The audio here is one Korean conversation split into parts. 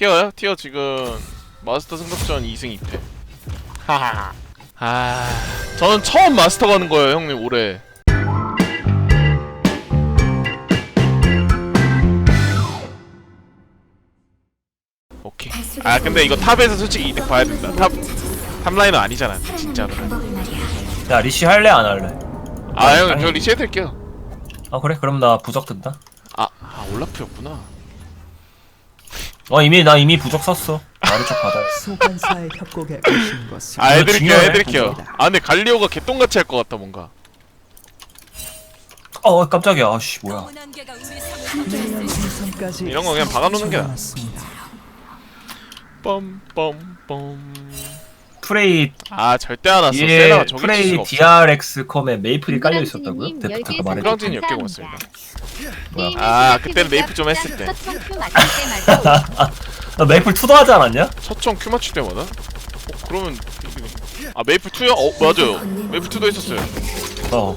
티어요? 티어 지금 마스터 승급전 2승 2패 하하 아 저는 처음 마스터 가는 거예요 형님 올해 오케이 아 근데 이거 탑에서 솔직히 이득 봐야 된다 탑 탑라인은 아니잖아 진짜로 야 리시 할래 안 할래? 아 형님 저 리시 해드릴게요 아 그래? 그럼 나 부적 든다. 아, 아 올라프였구나 어 이미 나 이미 부적 썼어. 좀 받아. 소환사의 협곡에 오신 것을 아 해드릴게요 중요해. 해드릴게요 아 근데 갈리오가 개똥같이 할 것 같다 뭔가 어 깜짝이야. 아씨 뭐야. 내년 생선까지 이런 거 그냥 박아놓는 게 나아. 빰빰빰 프레이 아 절대 안 왔어 저기 칠 프레이 수가 없어 DRX 컴에 메이플이 깔려 있었다고요? 데프트가 말해. 프랑진이 몇개 뭐야. 아, 그때는 메이플 좀 했을 때. 나 메이플 2도 하지 않았냐? 첫청 큐 맞출 때마다? 어 그러면 아 메이플 2요? 어 맞아요 메이플 2도 했었어요 어.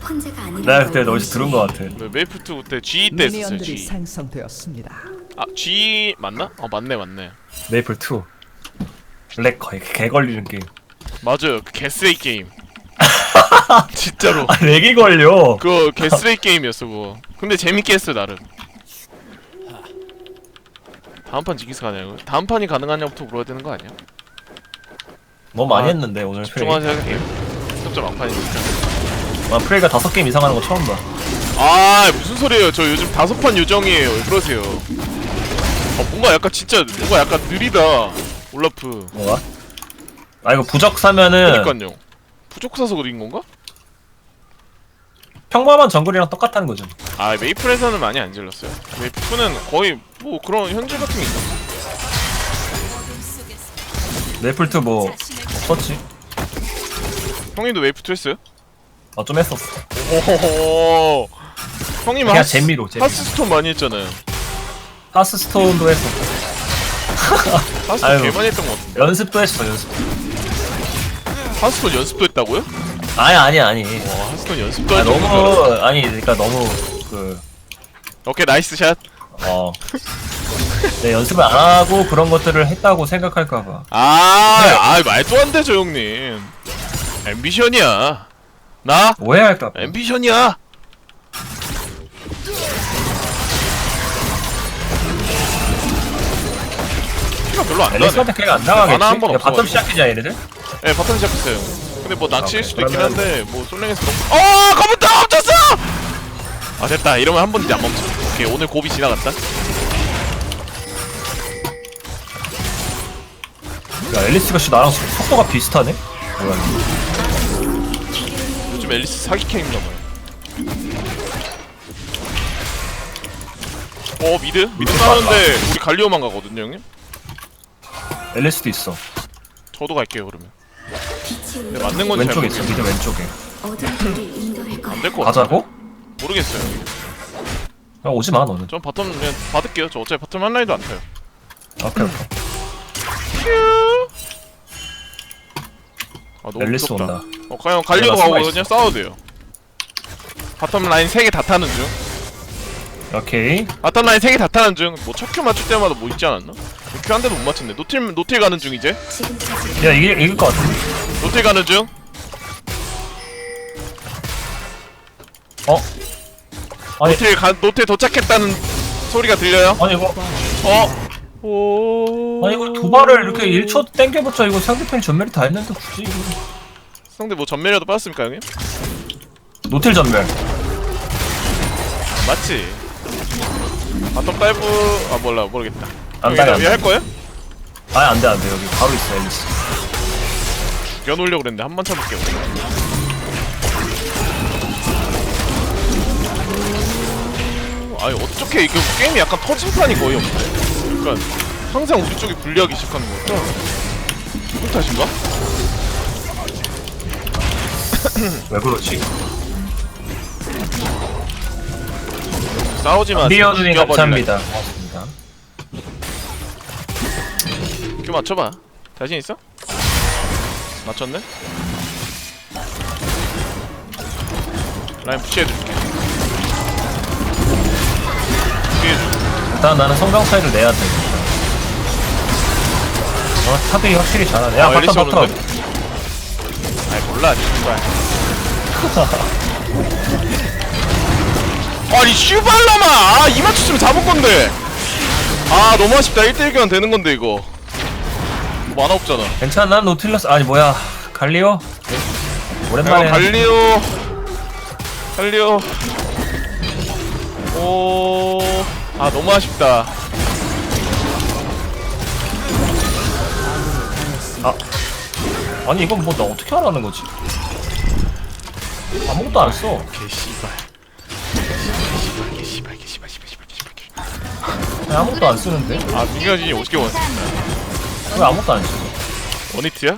내가 그때 너희서 들은 거 같아. 네, 메이플 2 그때 G 때 했었어요 미니언들이 G 생성되었습니다. 아 G 맞나? 어 맞네 맞네 메이플 2. 렉 거의 개 걸리는 게임. 맞아요. 그 개쓰레기 게임. 진짜로. 아 렉이 걸려. 그거 개쓰레기 게임이었어 그거. 근데 재밌게 했어 나름. 다음 판 지기스 가냐고 다음 판이 가능하냐부터 물어야 되는 거 아니야? 뭐 많이 아, 했는데 오늘. 집중하세요 게임. 스톱점 막판이니까. 아 프레이가 다섯 게임 이상 하는 거 처음 봐. 아 무슨 소리예요? 저 요즘 다섯 판 요정이에요. 왜 그러세요? 어 뭔가 약간 진짜 뭔가 약간 느리다. 올라프. 뭐가? 아 이거 부적 사면은 그니깐요 부족 사서 그린 건가? 평범한 정글이랑 똑같다는 거죠. 아 메이플에서는 많이 안 질렀어요 메이플 2는 거의 뭐 그런 현질 같은 게 있어 메이플 2뭐 썼지? 형님도 메이플 2 했어요? 아 좀 했었어. 오호호 형님 그냥 하스, 재미로, 재미로. 하스스톤 많이 했잖아요 하스스톤도 했었고 하스스톤 아유. 개 많이 했던 것 같은데 연습도 했어 연습. 하스스톤 연습도 했다고요? 아니 아니 아니. 와 하스스톤 연습도 아, 할 정도면 너무 아니 그러니까 너무 그 오케이 나이스 샷 어. 내 연습을 안 하고 그런 것들을 했다고 생각할까봐. 아, 네. 아 말도 안 되죠 형님 앰비션이야 나 오해할까 봐. 앰비션이야 피가 별로 안 나네 당하겠지? 만화 한번 야, 바텀. 시작이자 얘네들? 네 바텀 시작했어요. 근데 뭐 낚시일 오케이, 수도 있긴 그러면- 한데 뭐 솔랭에서 너무 어 컴퓨터 멈췄어! 아 됐다. 이러면 한번 이제 안 멈춰. 오케이 오늘 고비 지나갔다. 야 앨리스가 씨 나랑 속- 속도가 비슷하네? 뭐야 요즘 앨리스 사기캐인가 봐요 어 미드? 미드 미드 싸우는데 우리 갈리오만 가거든요 형님? 앨리스도 있어. 저도 갈게요 그러면 근데 맞는 건지 잘 왼쪽에. 있어 미드 왼쪽에 안될 것 같아 가자고? 모르겠어요. 그냥 오지마 너는. 전 바텀 그냥 받을게요. 저 어차피 바텀 한 라인도 안 타요. 오케이 오케이. 아 너무 무섭다. 온다. 어 그냥 갈리오 내가 가거든요 싸워도 돼요. 바텀 라인 3개 다 타는 중. 오케이. 바텀 라인 3개 다 타는 중 뭐 첫 큐 맞출 때마다 뭐 있지 않았나? 큐 한 대도 못 맞췄네. 노틸 노틸 가는 중 이제. 야 이길, 이길 것 같아 노틸 가는 중 어? 아니 노틸 가 노틸 도착했다는 소리가 들려요? 아니 이거 어? 오 아니 이거 두 발을 이렇게 1초 땡겨봤자 이거 상대편이 전멸이 다 했는데 굳이 이거 상대 뭐 전멸이라도 빠졌습니까 형님? 노틸 전멸 맞지 바텀 다이브 아 몰라 모르겠다 안 돼, 안 돼. 할 거예요? 아니 안돼 안돼 여기 바로 있어 앨리스 겨놓으려고 그랬는데 한번 쳐볼게요 아니 어떻게 이게 게임이 약간 터진판이 거의 없네 그러니까 항상 우리 쪽이 불리하기 시작하는 거 같아 이걸 탓인가? 왜 그러지? 싸우지마 비어준이 죽여버릴래. 감사합니다 고맙습니다 큐 맞춰봐 자신 있어? 맞췄네? 라인 푸시해줄게 푸시해줄게 일단 나는 성장 차이를 내야 돼 어, 탑이 확실히 잘하네. 야, 아, 바텀, 바텀. 오는데? 아이 몰라 씨발 아니 씨발라마 아이 맞췄으면 잡을 건데 아 너무 아쉽다 1대1 교환 되는 건데 이거 만화 없잖아 괜찮아, 노틸러스. 아니, 뭐야. 갈리오? 네. 오랜만에. 야, 갈리오 갈리오 오 아 너무 아쉽다 아니, 이건 뭐, 나 어떻게 하라는 거지? 아무것도 안 써. 개씨발 개씨발 개씨발 개씨발 개씨발 개씨발 그냥 아무것도 안 쓰는데? 아 민경진이 50개 원 왜 아무것도 안 써? 원히트야?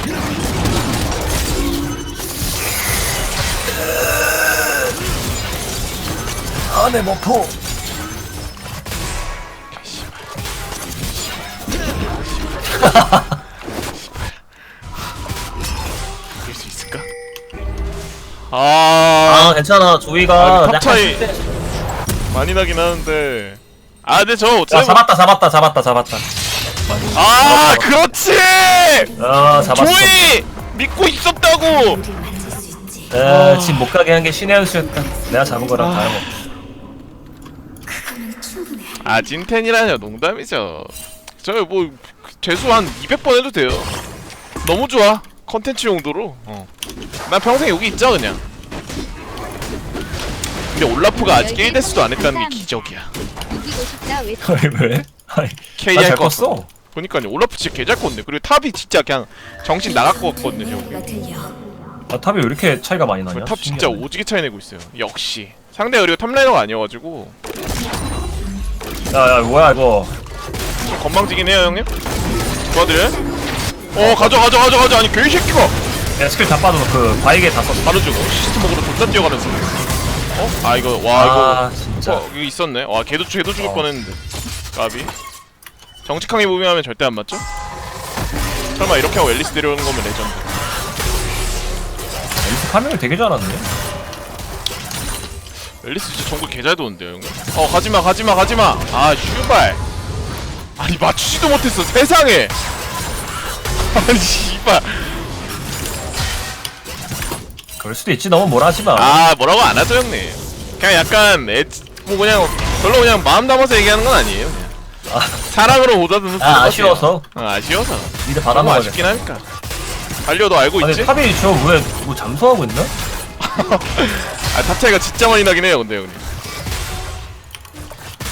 아, 내 머포. 이길 수 있을까? 아, 아, 괜찮아. 조이가. 아, 탑 약간 차이. 실패- 많이 나긴 하는데 아 근데 저 야, 어차피 잡았다, 잡았다, 잡았다, 잡았다. 아 그렇지 아, 잡았어. 조이 믿고 있었다고 에, 집못 가게 한 게 신의 한 수였다. 내가 잡은 거랑 아. 다름없어. 아 찐텐이라뇨 농담이죠 저뭐 재수 한 200번 해도 돼요 너무 좋아 컨텐츠 용도로 어. 난 평생 여기 있죠 그냥 근데 올라프가 아직 1대수도 안 했다는 게 기적이야 이기고 싶다 왜 왜? 아니, 나잘 거. 컸어. 보니까요 올라프 진짜 개잘 컸네 그리고 탑이 진짜 그냥 정신 나갈 것 같거든요 아, 탑이 왜 이렇게 차이가 많이 나냐? 탑 진짜 신기하네. 오지게 차이 내고 있어요 역시 상대 그리고 탑라이너가 아니어가지고 야, 야, 뭐야, 이거. 좀 건방지긴 해요 형님 도와드려요? 어 가져 가져 가져 가져 아니 개이 새끼가 야, 스킬 다 빠져. 그, 바이게 다 썼어. 바로 주고 시스템 먹으러 존나 뛰어가면서 어? 아 이거 와 아, 이거 진짜. 어 이거 있었네 와 걔도 걔도 죽을 어. 뻔했는데 까비 정직하게 무빙하면 절대 안 맞죠? 설마 이렇게 하고 앨리스 데려오는 거면 레전드 앨리스 파밍을 되게 잘하네. 앨리스 진짜 정글 개잘 도는데요 형님 어 가지마 가지마 가지마 아 슈발 아니 맞추지도 못했어 세상에 아니 씨발 그럴 수도 있지. 너무 뭐라 하지 마. 아 뭐라고 안 하죠 형님 그냥 약간 애, 뭐 그냥 별로 그냥 마음 담아서 얘기하는 건 아니에요. 사랑으로 보다듬는 아, 아쉬워서. 어, 아쉬워서 너무 받아먹어야 돼. 아쉽긴 하니까 달려 너 알고 아니, 있지? 탑이 저 왜, 뭐 잠수하고 있나? 아 탑 차이가 진짜 많이 나긴 해요 근데 형님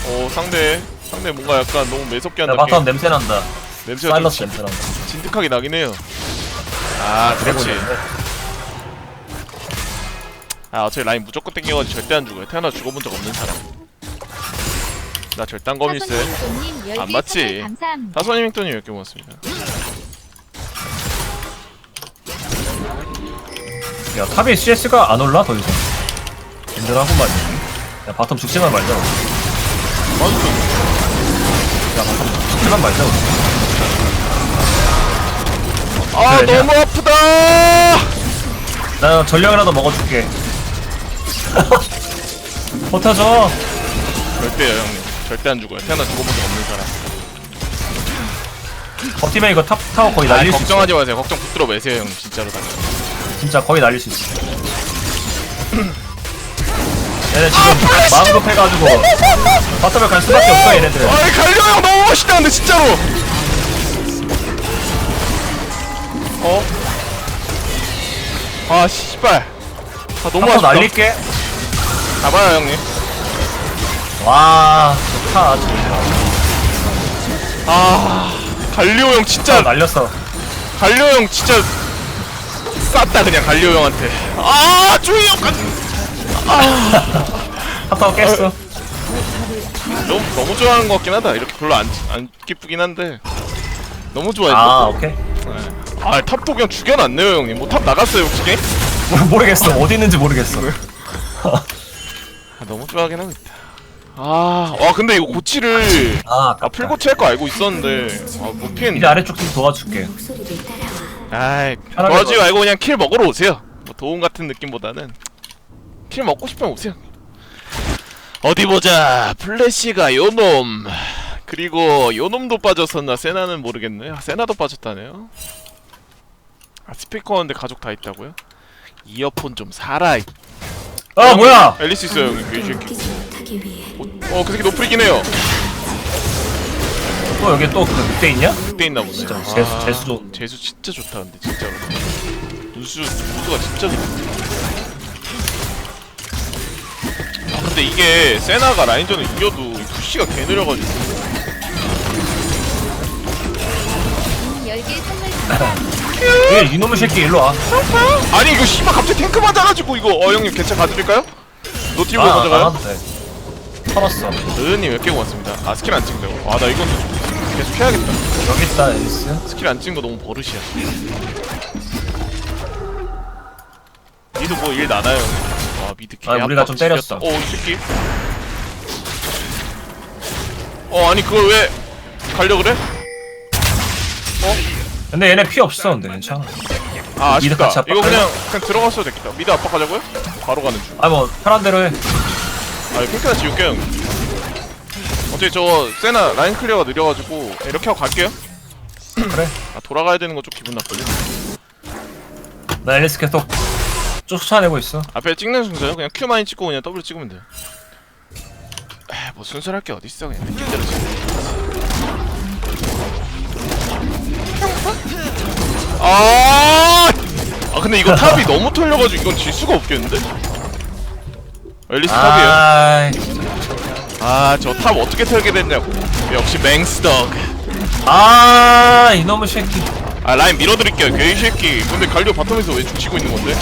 오 상대 상대 뭔가 약간 너무 매섭게 야, 한다 바텀 냄새 난다. 냄새가 좀 사일러스 진- 냄새 난다. 진득하게 나긴 해요 아 그렇지 아 어차피 라인 무조건 땡겨가지고 절대 안 죽어요 태어나 죽어본 적 없는 사람 나 절단 사손님 안 맞지. 다소님 행돈이 10개 모았습니다 야, 탑에 CS가 안 올라, 더 이상. 힘들하구만. 야, 바텀 죽지만 말자. 우리. 야, 바텀 죽지만 말자. 우리. 아 그래, 너무 아프다 나 전령이라도 먹어줄게. 버텨줘. 절대요 형님 절대 안 죽어요. 태어나 죽어본 적 없는 사람. 버티면 이거 탑 타워 거의 아 날릴 수 있어. 걱정하지 마세요. 걱정 붙들어 매세요 형님 진짜로 다. 진짜 거의 날릴 수 있어. 얘네 지금 마음 급해가지고 바텀에 갈 수밖에 없어 얘네들. 아이 갈려 형! 너무 멋있다 근데 진짜로! 어? 아 씨발. 아 너무 한번 아쉽다. 날릴게. 잡아요 형님 와 좋다. 아 갈리오 형 진짜 날렸어. 갈리오 형 진짜 쌌다 그냥 갈리오 형한테 아 조이 형 간- 탑타워 깼어. 너무 너무 좋아하는 것 같긴 하다 이렇게 별로 안, 안 기쁘긴 한데 너무 좋아해 아 오케이. 아 탑도 그냥 죽여놨네요 형님 뭐 탑 나갔어요 혹시 게임? 모르겠어. 어디 있는지 모르겠어. 아, 너무 좋아하긴 하고 있다 아 와 근데 이거 고치를 아, 아 풀고치 할 거 알고 있었는데. 아못 이제 피했네. 아래쪽 좀 도와줄게. 아이 편하게 도와주지 봐. 말고 그냥 킬 먹으러 오세요. 뭐 도움 같은 느낌보다는. 킬 먹고 싶으면 오세요. 어디 보자. 플래시가 요놈. 그리고 요놈도 빠졌었나? 세나는 모르겠네 아, 세나도 빠졌다네요. 아 스피커인데 가족 다 있다고요? 이어폰 좀 사라 이- 아 뭐야? 앨리스 있어요 형님 그 새끼 어 그 새끼 노플이긴 해요 또 여기 또그 늑대 있냐? 그때 있나 보네 진짜 아, 재수 재수 좋은 재수 진짜 좋다 근데 진짜로 누수 누수가 진짜 좋다 아 근데 이게 세나가 라인전을 이겨도 이 푸시가 개 느려가지고 님 10개 선물 줍니다. 얘 이놈의 새끼 일로 와 아니 이거 씨발 갑자기 탱크 맞아가지고 이거 어 형님 개차 가드릴까요? 노티브 아, 가져가요? 안 돼. 털었어. 으님 몇개 고맙습니다. 아 스킬 안 찍는다고? 아나 이건 계속 해야겠다. 여기 있다 앨리스 스킬 안 찍는 거 너무 버릇이야. 미드 뭐일 나나요? 와 미드 개 아, 우리가 압박 좀 때렸어. 지렸다. 어, 이 새끼. 어 아니 그걸 왜 가려 그래? 근데 얘네 피 없어 근데 괜찮아. 아 미드 아쉽다 같이 이거? 그냥 그냥 들어갔어도 됐겠다. 미드 압박하자고요? 바로 가는 중. 아 뭐 편한 대로 해 아 핑크나 지울게요 형 어차피 저 세나 라인 클리어가 느려가지고 이렇게 하고 갈게요. 그래. 아 돌아가야 되는 거 좀 기분 나쁘네 나 앨리스 계속 쫓아내고 있어. 앞에 찍는 순서요? 그냥 Q 많이 찍고 그냥 W 찍으면 돼요. 에이 뭐 순서랄 게 어딨어 그냥. 느낌대로 찍어 아, 아 근데 이거 탑이 너무 털려가지고 이건 질 수가 없겠는데? 앨리스 탑이에요. 아이. 아저 탑 어떻게 털게 됐냐고. 역시 맹스덕. 아 이놈의 새끼. 아 라인 밀어드릴게요. 개이 새끼. 근데 갈리오 바텀에서 왜 죽치고 있는 건데?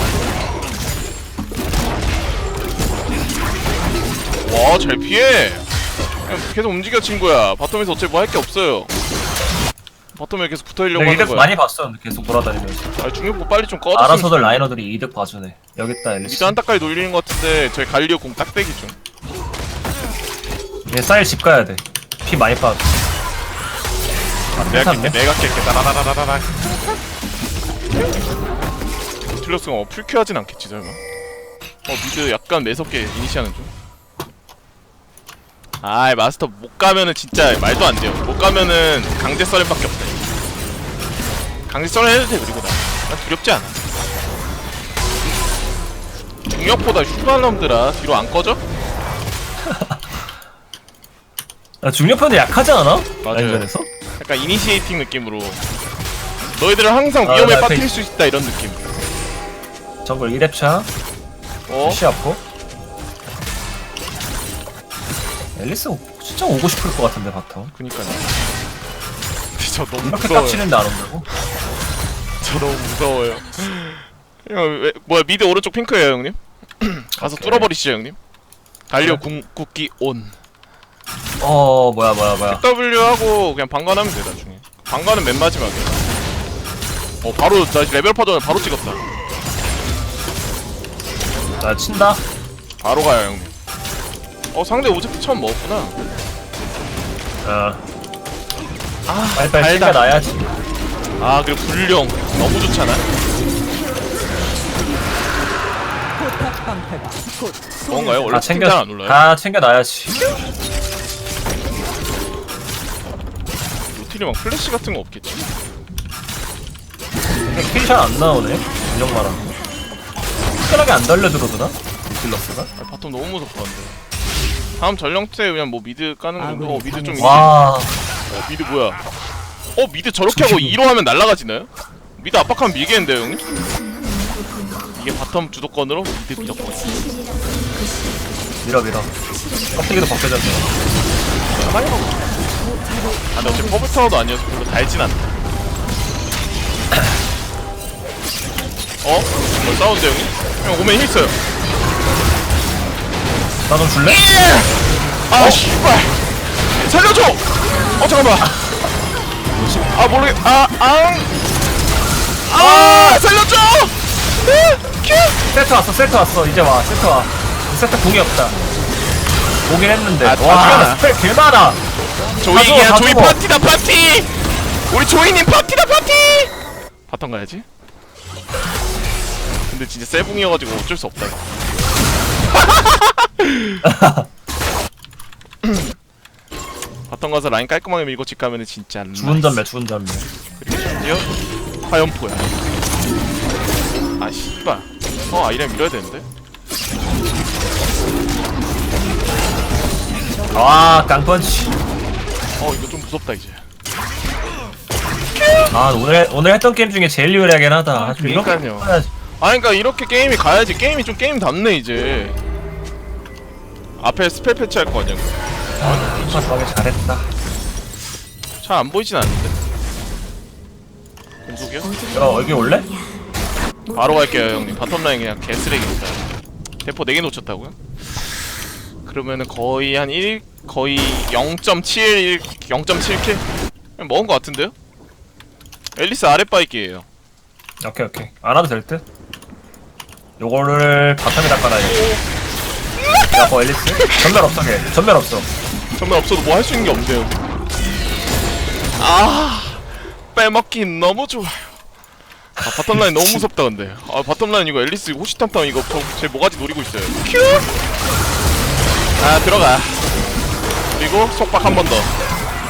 와 잘 피해. 그냥 계속 움직여 친구야. 바텀에서 어차피 뭐 할 게 없어요 바텀에 계속 붙어있려고 내가 하는 이득 거야. 많이 봤어 계속 돌아다니면서. 아 중력부 빨리 좀 꺼졌으면 알아서들. 라이너들이 이득 봐주네. 여기 있다 앨리스. 미드 한타까지 놀리는 것 같은데 저희 갈리오 공 딱대기 중. 얘 쌀 집 가야 돼피 많이 빠져 내가 샀네? 깰게 내가 깰게. 따라라라라라 틀렸으면 어, 풀큐하진 않겠지 설마? 어 미드 약간 매섭게 이니시하는 중. 아이 마스터 못 가면은 진짜 말도 안 돼요. 못 가면은 강제 썰렘밖에 없다 강제 썰렘 해도 돼 그리고 나, 난 두렵지 않아 중력보다 슈발놈들아 뒤로 안 꺼져? 나 중력편도 약하지 않아? 맞아요. 라인전에서? 약간 이니시에이팅 느낌으로 너희들은 항상 아, 위험에 나 빠뜨릴 수 있다 이런 느낌 정글 1렙차 어? 시 앞고 앨리스 진짜 오고 싶을 것 같은데 바텀 그니까요 저 너무 이렇게 무서워요 깝치는데 안 온다고? 저 너무 무서워요. 형 왜, 뭐야 미드 오른쪽 핑크예요 형님? 가서 오케이. 뚫어버리시죠 형님. 달려 그래. 궁 국기 온 어 뭐야 뭐야 뭐야. W 하고 그냥 방관하면 돼 나중에. 방관은 맨 마지막에 어 바로 나 레벨 파전을 바로 찍었다. 나 친다. 바로 가요 형님. 어 상대 오제피 처음 먹었구나. 어 아 빨리빨리 달다. 챙겨놔야지 아 그리고 불령 너무 좋잖아 뭔가요? 원래 다챙 챙겨 잘안 올라요? 다 챙겨놔야지 로틸이 막 플래시 같은 거 없겠지? 근데 킬샷 안 나오네 인정 말하는 거 특별하게 안 달려들어오나? 딜러스가? 아, 바텀 너무 무섭다 근데 다음 전령 때 그냥 뭐 미드 까는 정도? 어 미드 좀 이기 와 어, 미드 뭐야 어 미드 저렇게 하고 2로 하면 날라가지나요? 미드 압박하면 밀겠는데요 형님? 이게 바텀 주도권으로 미드 무조건 밀어 밀어 껍데기도 벗겨졌네 아 근데 어차피 퍼블타워도 아니어서 별로 달진 않다 어? 뭐 싸운데 형님? 형 오면 힐 써요 나좀 줄래? 아 씨발 살려줘! 어 잠깐만 아 모르겠 아앙 아 살려줘! 으, 큐! 세트 왔어 세트 왔어 이제 와 세트 와 세트 공이 없다 오긴 했는데 아, 다와 죽여놔. 스펠 개많아 조이야 다 조이 죽어. 파티다 파티! 우리 조이님 파티다 파티! 바텀 가야지 근데 진짜 세붕이어가지고 어쩔 수 없다 이거. 바텀 가서 라인 깔끔하게 밀고 집 가면은 진짜 주운 전매 주운 전매 그리고 심지어 화염포야. 아 씨발. 어 아이랑 밀어야 되는데? 아 깡펀치. 어 이거 좀 무섭다 이제. 아 오늘 오늘 했던 게임 중에 제일 유리하긴 하다. 아, 그러니까요. 아 그러니까 이렇게 게임이 가야지. 게임이 좀 게임 답네 이제. 앞에 스펠 패치 할 거 아니야 아 마지막에 잘했다 잘 안 보이진 않는데 공속이요? 야 여기 올래? 바로 갈게요 형님 바텀 라인 그냥 개쓰레기입니다 대포 4개 놓쳤다고요? 그러면은 거의 한 1, 거의 0.7, 0.7킬? 먹은 거 같은데요? 앨리스 아랫바이기에요 오케이 오케이 안 와도 될 듯 요거를 바텀에다 깔아야지 야뭐 앨리스? 전멸 없어 걔. 전멸 없어. 정말 없어도 뭐 할 수 있는 게 없네요. 아 빼먹기 너무 좋아요. 아 바텀 라인 너무 무섭다 근데. 아 바텀 라인 이거 앨리스 호시탐탐 이거 저, 제 모가지 노리고 있어요. 큐! 아 들어가. 그리고 속박 한 번 더.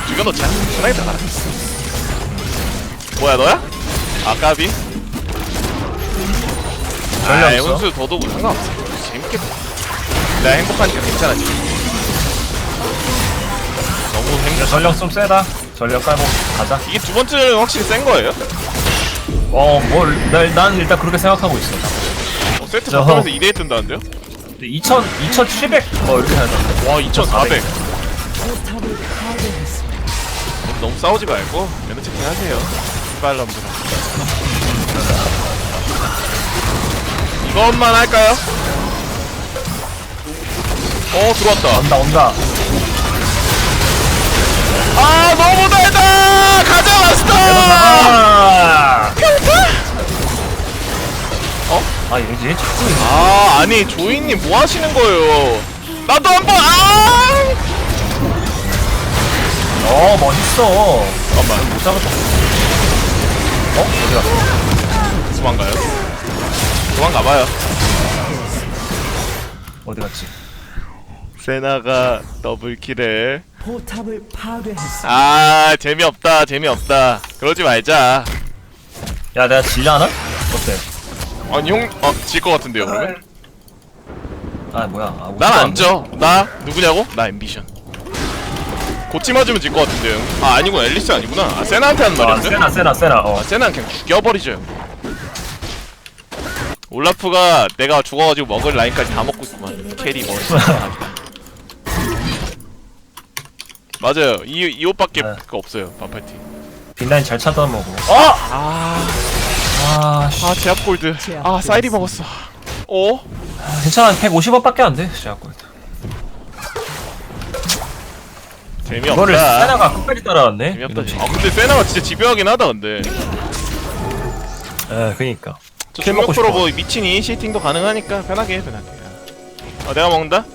죽여놓자 편하게 들어가라. 뭐야 너야? 아 까비? 전혀 아 없어. 혼수 더더욱 상관없어. 재밌겠다 내가 행복하니까 괜찮아 지금. 너무 행복 야, 전력 좀 세다. 전력 깔고 가자. 이게 두 번째는 확실히 센 거예요? 어 뭘난 일단 그렇게 생각하고 있어. 어, 세트 저- 바텀에서 2대1 뜬다는데요? 2000 2700 뭐 이렇게 하는데 와2400 포탑을 파괴했습니다. 너무 싸우지 말고 매너 체킹 하세요. 빨럼들아. 이것만 할까요? 어 들어왔다. 온다 온다. 아 너무 달다! 가자 마스터! 아 어? 아 이러지 자꾸 아 아니 조이님 뭐 하시는 거예요? 나도 한번 아! 어 멋있어. 잠깐만 못 잡았다. 어? 어디 갔어? 도망가요? 도망가봐요. 어디 갔지? 세나가 더블킬을 포탑을 파괴했습니다. 아 재미없다 재미없다 그러지 말자 야 내가 질려 하나? 어때? 아니 형어질 것 같은데요 그러면? 아 뭐야 아, 난 웃지도 안져 나 누구냐고? 나 앰비션 고치 맞으면 질 것 같은데요 아 아니구나 앨리스 아니구나 아 세나한테 하는. 아 말이었어요? 세나 세나 세나 어 아 세나는 그냥 죽여버리죠 형. 올라프가 내가 죽어가지고 먹을 라인까지 다 먹고 있구만 캐리 먹을 맞아요. 이, 이 옷밖에 네. 그 없어요 반팔티. 빈라인 잘 차다 먹고 아, 아 씨. 아 제압 골드. 아 사이리 먹었어. 어? 괜찮아. 150원밖에 안돼 시작골 재미없다. 이거를 세나가 끝까지 따라왔네? 재미없다 이놈이. 아 근데 세나가 진짜 집요하긴 하다 근데. 에 그니까. 저 킬 먹고 중력 프로 싶어. 뭐 미친 이니시팅도 가능하니까 편하게 해 편하게. 아 내가 먹는다?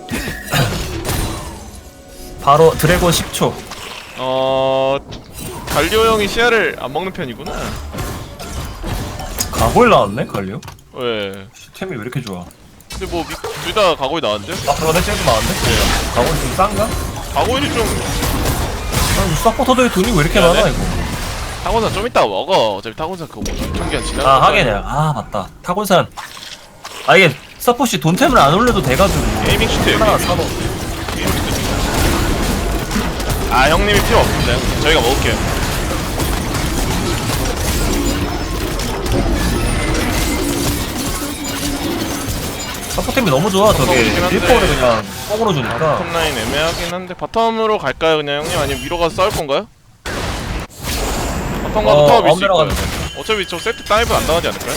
바로 드래곤 10초. 어... 갈리오 형이 시야를 안 먹는 편이구나. 가골 나왔네 갈리오? 왜? 템이 왜 이렇게 좋아? 근데 뭐 둘 다 가고이 나왔는데? 아 그러네 쟤도 나왔네. 가골 좀 싼가? 가고이를 좀 아니 서포터들의 돈이 왜 이렇게 야, 많아 네. 이거? 타곤산 좀 이따가 먹어. 어차피 타곤산 그거 뭐 총기한 지나가 아 하긴. 해아 맞다. 타곤산. 아 이게 서폿이 돈템을 안 올려도 돼가지고. 게이밍 슈트 여기 하나 아 형님이 필요 없는데. 저희가 먹을게요. 서포템이 너무 좋아 저게 서포트긴 한데. 1포를 그냥 뻥으로 주니까. 바텀 라인 애매하긴 한데 바텀으로 갈까요? 그냥 형님 아니면 위로 가서 싸울 건가요? 바텀 가도 어, 타워 밀수 아무 있고요. 어차피 저 세트 다이브 안 당하지 않을까요?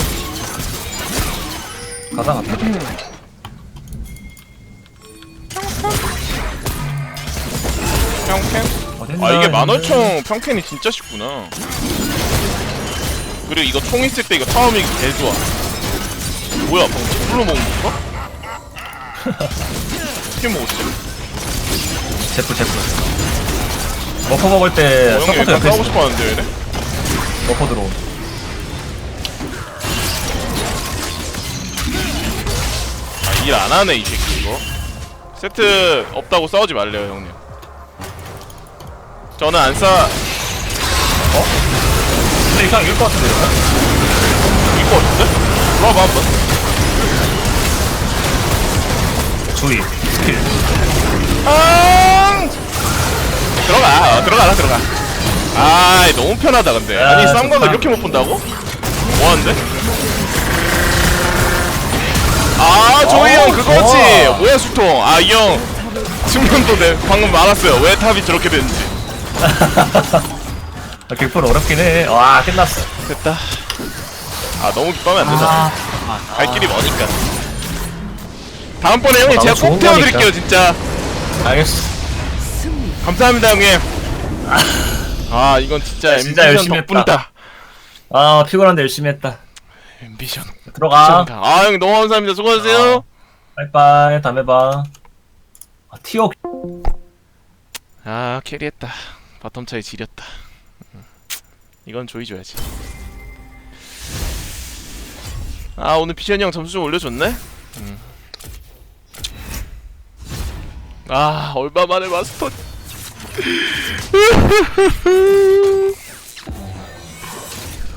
가자 가자 평캔? 어딨나 아 이게. 만월총 평캔이 진짜 쉽구나 그리고 이거 총 있을 때 이거 타워 밀기 개 좋아 뭐야 방금 불로 먹은 건가? 어떻게 먹었지? 제프 제프 머퍼 먹을 때 어, 형님 서포터 일단 옆에 싸우고 있어 싶어 하는데 얘네? 머퍼 들어온 아일 안 하네 이 새끼 이거 세트 없다고 싸우지 말래요 형님 저는 안 싸. 근데 이상 이길 것 같은데? 이거 같은데? 들어봐 한번. 주의 스킬 아! 들어가. 어, 들어가라 들어가. 아, 너무 편하다 근데. 아니 아, 쌈각을 좋다. 이렇게 못 본다고? 뭐하는데? 아, 조이 형 어, 그거지. 뭐야 수통. 아, 이 형. 측면도 내 방금 말았어요. 왜 탑이 저렇게 되는지. 아, 100% 어렵긴 해 와 끝났어 됐다. 아, 너무 기뻐하면 안 되잖아. 갈 길이 머니까. 다음번에 형님 어, 제가 좋은 꼭 태워드릴게요 거니까. 진짜. 알겠어 감사합니다 형님. 아 이건 진짜 진짜 앰비션 열심히 했다. 덕분이다. 아 피곤한데 열심히 했다 앰비션. 들어가 아 형님 너무 감사합니다. 수고하세요. 어. 빠이빠이 다음에 봐 아, 티오 아 캐리했다. 바텀 차이 지렸다. 음, 이건 조이 줘야지. 아 오늘 비션이 형 점수 좀 올려줬네. 음. 아 얼마 만에 마스터.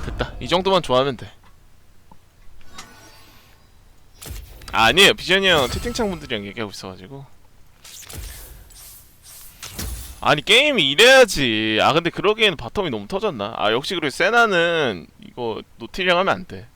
됐다. 이 정도만 좋아하면 돼. 아, 아니에요. 비전이 형 채팅창 분들이랑 얘기하고 있어가지고. 아니 게임이 이래야지. 아 근데 그러기에는 바텀이 너무 터졌나? 아 역시 그리고 세나는 이거 노틸링 하면 안 돼.